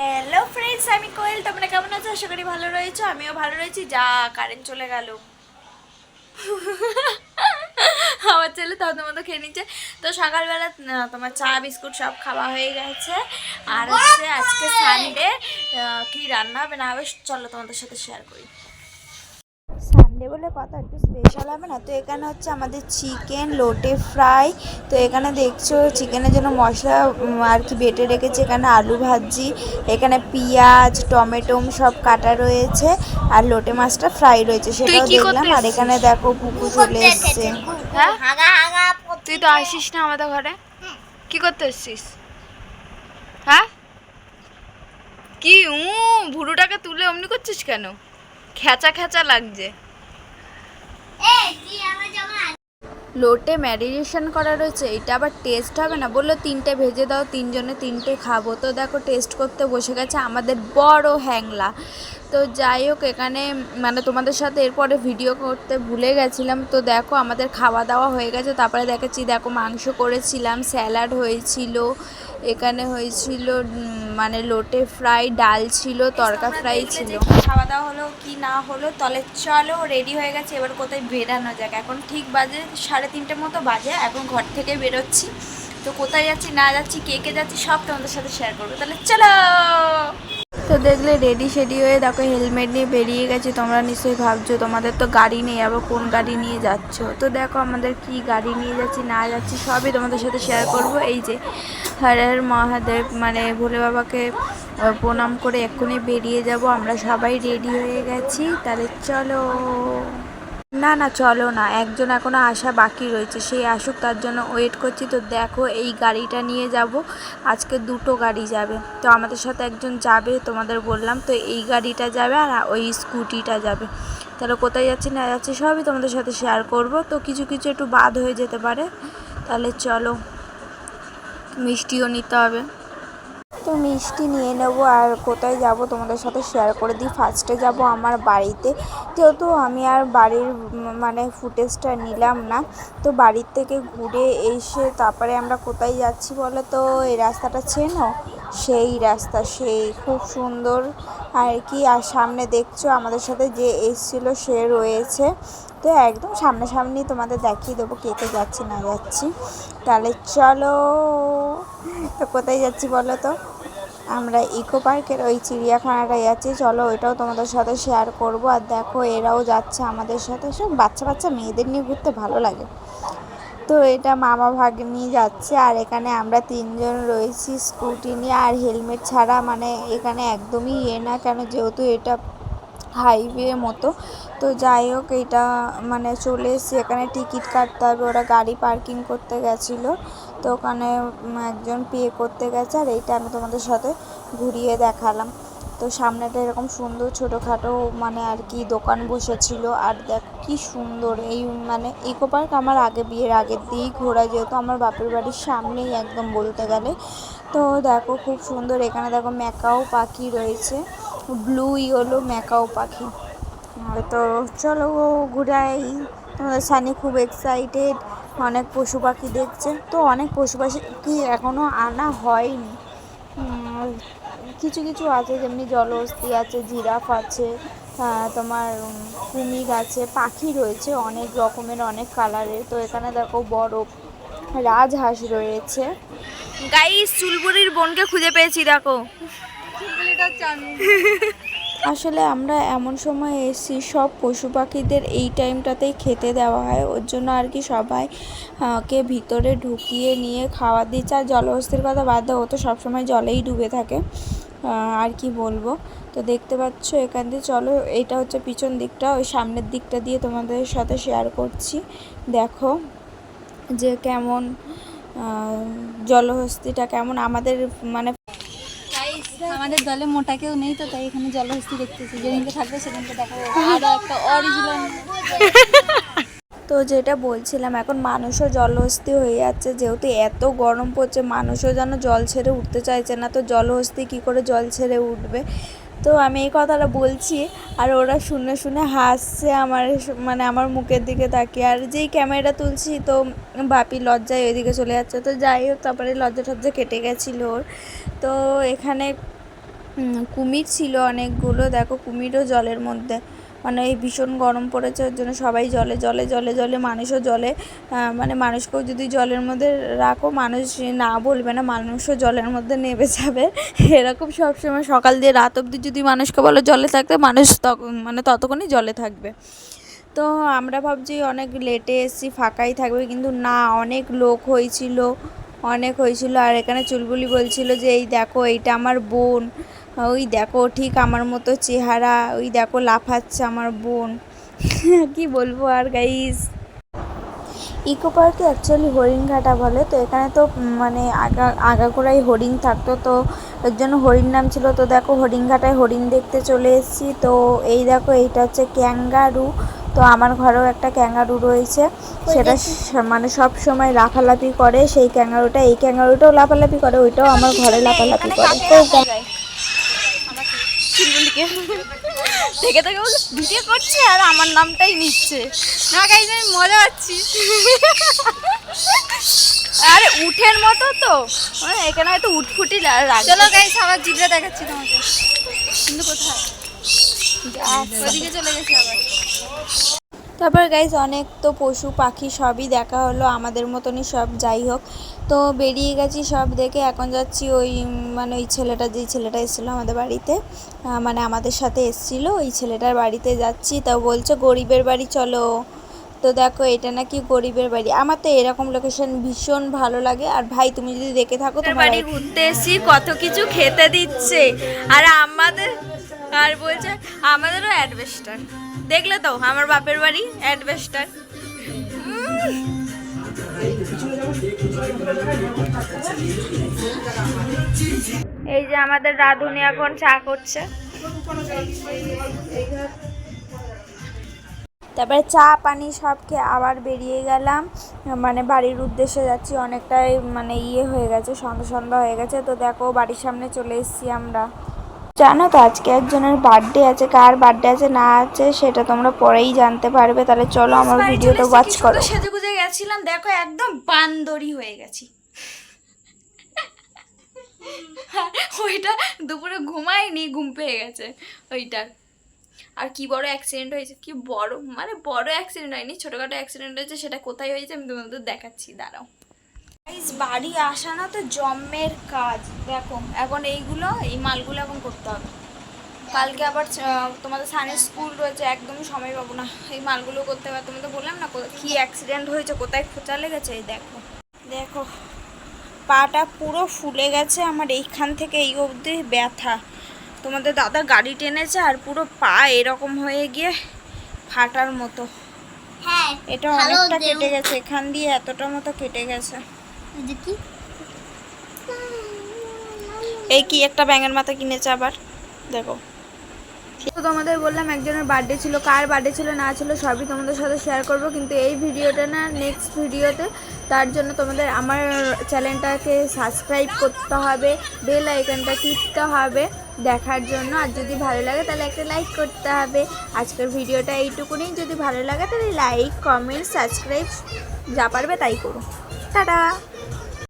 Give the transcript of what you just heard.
Hello friends আমি কোয়েল। তোমরা কেমন আছো? আশা করি ভালো রয়েছো। আমিও ভালো রয়েছি। যা কারেন্ট চলে গেল। আমার ছেলে তত মতো খেয়ে নিচ্ছে। তো সকালবেলা তোমার চা বিস্কুট সব খাওয়া হয়ে গেছে। আর হচ্ছে আজকে সানডে কি রান্না হবে না হবে চলো তোমাদের সাথে শেয়ার করি। সানডে বলে কথা একটু স্পেশাল হবে না? তো এখানে হচ্ছে আমাদের চিকেন লোটে ফ্রাই তো এখানে দেখছ চিকেনের জন্য মশলা আর কি বেটে রেখেছে। এখানে আলু ভাজি এখানে পেঁয়াজ টমেটো সব কাটা রয়েছে। আর লোটে মাছটা ফ্রাই রয়েছে সেটাও দেখলাম। আর এখানে দেখো পুকু চলে এসছে। হ্যাঁ? তুই তো আসিস না আমাদের ঘরে। কি করতে এসছিস? হ্যাঁ? কি উ ভুরুটাকে তুলে অমনি করছিস কেন? খেচা খেচা লাগছে। লোটে ম্যারিনেশন করা রয়েছে, এটা আবার টেস্ট হবে না। বলল, তিনটে ভেজে দাও, তিনজনে তিনটে খাব। তো দেখো, টেস্ট করতে বসে গেছে আমাদের বড় হ্যাংলা। তো যাই হোক, এখানে মানে তোমাদের সাথে এরপরে ভিডিও করতে ভুলে গেছিলাম। তো দেখো, আমাদের খাওয়া দাওয়া হয়ে গেছে। তারপরে দেখাচ্ছি দেখো, মাংস করেছিলাম, স্যালাড হয়েছিল। এখানে হয়েছিল মানে লোটে ফ্রাই ডাল ছিল তরকা ফ্রাই ছিল। খাওয়া দাওয়া হলো কি না হলো তলে চলো রেডি হয়ে গেছে এবার কোথায় বেরানো যাক। এখন ঠিক বাজে সাড়ে তিনটের মতো বাজে এখন ঘর থেকে বেরোচ্ছি। তো কোথায় যাচ্ছি না যাচ্ছি কে কে যাচ্ছি সব তোমাদের সাথে শেয়ার করব। তাহলে চলো! তো দেখলে রেডি সেডি হয়ে দেখো হেলমেট নিয়ে বেরিয়ে গেছে। তোমরা নিশ্চয়ই ভাবছ, তোমাদের তো গাড়ি নেই, আবার কোন গাড়ি নিয়ে যাচ্ছ? তো দেখো আমাদের কি গাড়ি নিয়ে যাচ্ছি, না যাচ্ছি, সবই তোমাদের সাথে শেয়ার করব। এই যে হর হর মহাদেব মানে ভোলে বাবাকে প্রণাম করে এক্ষুনি বেরিয়ে যাব। আমরা সবাই রেডি হয়ে গেছি। তাহলে চলো। না না, চলো না। একজন এখনও আসা বাকি রয়েছে। সেই আসুক, তার জন্য ওয়েট করছি। তো দেখো, এই গাড়িটা নিয়ে যাব। আজকে দুটো গাড়ি যাবে। তো আমাদের সাথে একজন যাবে, তোমাদের বললাম। তো এই গাড়িটা যাবে আর ওই স্কুটিটা যাবে। তাহলে কোথায় যাচ্ছি, না যাচ্ছি সবই তোমাদের সাথে শেয়ার করব। তো কিছু কিছু একটু বাদ হয়ে যেতে পারে। তাহলে চলো, মিষ্টিও নিতে হবে। তো মিষ্টি নিয়ে নেব আর কোথায় যাব তোমাদের সাথে শেয়ার করে দিই। ফার্স্টে যাব আমার বাড়িতে। যেহেতু আমি আর বাড়ির মানে ফুটেজটা নিলাম না, তো বাড়ির থেকে ঘুরে এসে তারপরে আমরা কোথায় যাচ্ছি বলো তো? এই রাস্তাটা চেনো? সেই রাস্তা, সেই খুব সুন্দর। আর কি, আর সামনে দেখছ আমাদের সাথে যে এসেছিল, সে রয়েছে। তো একদম সামনাসামনি তোমাদের দেখিয়ে দেবো কে কে যাচ্ছি না যাচ্ছি। তাহলে চলো। তো কোথায় যাচ্ছি বলো তো? আমরা ইকো পার্কের ওই চিড়িয়াখানাটায় যাচ্ছি চলো ওইটাও তোমাদের সাথে শেয়ার করব। আর দেখো, এরাও যাচ্ছে আমাদের সাথে। সব বাচ্চা বাচ্চা মেয়েদের নিয়ে ঘুরতে ভালো লাগে। তো এটা মামা ভাগ্নি যাচ্ছে। আর এখানে আমরা তিনজন রয়েছি স্কুটি নিয়ে। আর হেলমেট ছাড়া মানে এখানে একদমই ইয়ে না। কেন যেহেতু এটা হাইওয়ে মতো। তো যাই হোক, এটা মানে চলে এসেছি। এখানে টিকিট কাটতে হবে। ওরা গাড়ি পার্কিং করতে গেছিল। তো ওখানে একজন পে করতে গেছে আর এইটা আমি তোমাদের সাথে ঘুরিয়ে দেখালাম। তো সামনেটা এরকম সুন্দর ছোটোখাটো মানে আর কি দোকান বসেছিল আর দেখ কি সুন্দর এই মানে ইকো পার্ক আমার আগে বিয়ের আগের দিয়েই ঘোরা যেহেতু আমার বাপের বাড়ির সামনেই একদম বলতে গেলে। তো দেখো খুব সুন্দর এখানে দেখো ম্যাকাও পাখি রয়েছে, ব্লু, ইয়েলো ম্যাকাও পাখি। তো চলো ঘুরাই, তোমাদের সানি খুব এক্সাইটেড অনেক পশু পাখি দেখছে তো অনেক পশু পাখি এখনও আনা হয়নি। কিছু কিছু আছে যেমনি জলহস্তি আছে জিরাফ আছে তোমার কুমির আছে পাখি রয়েছে অনেক রকমের অনেক কালারের। তো এখানে দেখো বড় রাজহাঁস রয়েছে। গাই চুলবুড়ির বোনকে খুঁজে পেয়েছি দেখো। আসলে আমরা এমন সময় এসেছি, সব পশু পাখিদের এই টাইমটাতেই খেতে দেওয়া হয়। ওর জন্য আর কি সবাই কে ভিতরে ঢুকিয়ে নিয়ে খাওয়া দিচ্ছে আর জলহস্তির কথা বাদ দাও, ও তো সবসময় জলেই ডুবে থাকে। আর কি বলব? তো দেখতে পাচ্ছ এখান দিয়ে চলো, এটা হচ্ছে পিছন দিকটা, ওই সামনের দিকটা দিয়ে তোমাদের সাথে শেয়ার করছি। দেখো যে কেমন জলহস্তিটা কেমন, আমাদের মানে আমাদের দলে মোটা কেউ নেই তো, তাই এখানে জলহস্তি দেখতেছি। যেদিনকে থাকবে সেদিনকে আরও একটা অরিজিনাল তো যেটা বলছিলাম, এখন মানুষও জলহস্তি হয়ে যাচ্ছে। যেহেতু এত গরম পড়ছে, মানুষও যেন জল ছেড়ে উঠতে চাইছে না, তো জলহস্তি কী করে জল ছেড়ে উঠবে? তো আমি এই কথাটা বলছি, আর ওরা শুনে শুনে হাসছে আমার মানে আমার মুখের দিকে তাকিয়ে। আর যেই ক্যামেরাটা তুলছি, তো বাপি লজ্জায় ওইদিকে চলে যাচ্ছে। তো যাই হোক, তারপরে লজ্জা টজ্জা কেটে গেছিল ওর। তো এখানে কুমির ছিল অনেকগুলো। দেখো, কুমিরও জলের মধ্যে। মানে এই ভীষণ গরম পড়েছে, ওর জন্য সবাই জলে জলে জলে জলে, মানুষও জলে। মানে মানুষকেও যদি জলের মধ্যে রাখো, মানুষ না বলবে না, মানুষও জলের মধ্যে নেমে যাবে। এরকম সবসময় সকাল দিয়ে রাত অবধি যদি মানুষকে বলো জলে থাকতে, মানুষ তখন মানে ততক্ষণই জলে থাকবে। তো আমরা ভাবছি অনেক লেটে এসছি, ফাঁকাই থাকবে, কিন্তু না, অনেক লোক হয়েছিল, অনেক হয়েছিল। আর এখানে চুলবুলি বলছিল যে, এই দেখো, এইটা আমার বোন। ওই দেখো ঠিক আমার মতো চেহারা ওই দেখো লাফাচ্ছে আমার বোন। কি বলব আর গাইস ইকো পার্কে অ্যাকচুয়ালি হরিণঘাটা বলে তো এখানে তো মানে আগা আগাগোড়াই হরিণ থাকতো তো এর জন্য হরিণ নাম ছিল। তো দেখো হরিণঘাটায় হরিণ দেখতে চলে এসেছি। তো এই দেখো এইটা হচ্ছে ক্যাঙ্গারু। তো আমার ঘরেও একটা ক্যাঙ্গারু রয়েছে। সেটা মানে সব সময় লাফালাফি করে সেই ক্যাঙ্গারুটা। এই ক্যাঙ্গারুটাও লাফালাফি করে ওইটাও আমার ঘরে লাফালাফি করে। চুলবুলিকে থেকে থেকে বলে ভিডিও করছে আর আমার নামটাই নিচ্ছে। না গাইজ আমি মজা পাচ্ছি। আরে উঠের মতো তো। মানে এখানে হয়তো উঠফুটি রাখবে চলো গাইজ আবার জিভটা দেখাচ্ছি তোমাকে। কিন্তু কোথায়? ওদিকে চলে গেছে আবার। তারপর গাইজ অনেক তো পশু পাখি সবই দেখা হলো। আমাদের মতনই সব। যাই হোক তো বেরিয়ে গেছি সব দেখে। এখন যাচ্ছি ওই মানে ওই ছেলেটা যেই ছেলেটা এসেছিল আমাদের বাড়িতে মানে আমাদের সাথে এসেছিল ওই ছেলেটার বাড়িতে যাচ্ছি। তা বলছে গরিবের বাড়ি চলো। তো দেখো এটা নাকি গরিবের বাড়ি। আমার তো এরকম লোকেশন ভীষণ ভালো লাগে। আর ভাই তুমি যদি দেখে থাকো তোমার বাড়ি ঘুরতে এসি কত কিছু খেতে দিচ্ছে। আর আমাদের আর বলছে আমাদেরও অ্যাডভেস্টার। দেখলে তো আমার বাপের বাড়ি অ্যাডভেস্টার। এই যে আমাদের রাধুনি এখন চা করছে। তারপরে চা, পানি সব খেয়ে আবার বেরিয়ে গেলাম। মানে বাড়ির উদ্দেশ্যে যাচ্ছি, অনেকটাই মানে ইয়ে হয়ে গেছে সন্ধ্যা সন্ধ্যা হয়ে গেছে। তো দেখো, বাড়ির সামনে চলে এসেছি আমরা। জানো তো আজকে একজনের বার্থডে আছে কার বার্থডে আছে না আছে সেটা তোমরা পরেই জানতে পারবে। তাহলে চলো আমার ভিডিওটা ওয়াচ করো। সেজে গুজে গেছিলাম দেখো একদম বান্দরি হয়ে গেছি। ওইটা দুপুরে ঘুমায়নি ঘুম পেয়ে গেছে ওইটার আর কি বড় অ্যাক্সিডেন্ট হয়েছে কি বড় মানে বড় অ্যাক্সিডেন্ট হয়নি ছোটোখাটো অ্যাক্সিডেন্ট হয়েছে সেটা কোথায় হয়েছে আমি তোমাদের দেখাচ্ছি দাঁড়াও। বাড়ি আসা না তো জম্মের কাজ। দেখো এখন এইগুলো এই মালগুলো এখন করতে হবে। কালকে আবার তোমাদের সানের স্কুল রয়েছে একদমই সময় পাবো না। এই মালগুলো করতে হবে। তোমাদের বললাম না কো- অ্যাক্সিডেন্ট হয়েছে কোথায় খোঁচা লেগেছে এই দেখো। দেখো পাটা পুরো ফুলে গেছে আমার এইখান থেকে এই অবধি ব্যথা। তোমাদের দাদা গাড়ি টেনেছে আর পুরো পা এরকম হয়ে গিয়ে ফাটার মতো। হ্যাঁ এটা অনেকটা কেটে গেছে এখান দিয়ে এতটা মতো কেটে গেছে। এই কি একটা ব্যাঙের মাথা কিনেছে আবার? দেখো। তো তোমাদের বললাম একজনের বার্থডে ছিল কার বার্থডে ছিল না ছিল সবই তোমাদের সাথে শেয়ার করব। কিন্তু এই ভিডিওটা না নেক্সট ভিডিওতে তার জন্য তোমাদের আমার চ্যানেলটাকে সাবস্ক্রাইব করতে হবে বেল আইকনটা টিপতে হবে দেখার জন্য। আর যদি ভালো লাগে তাহলে একটা লাইক করতে হবে। আজকের ভিডিওটা এইটুকুনি। যদি ভালো লাগে তাহলে লাইক কমেন্ট সাবস্ক্রাইব যা পারবে তাই করো। টাটা!